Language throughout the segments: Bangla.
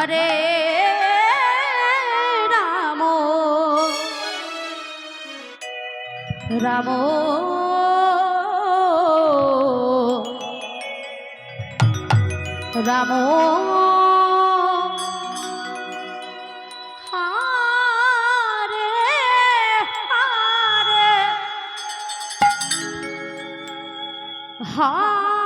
Hare Ram. Ram. Ram. Ha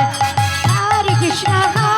Hare Krishna, Hare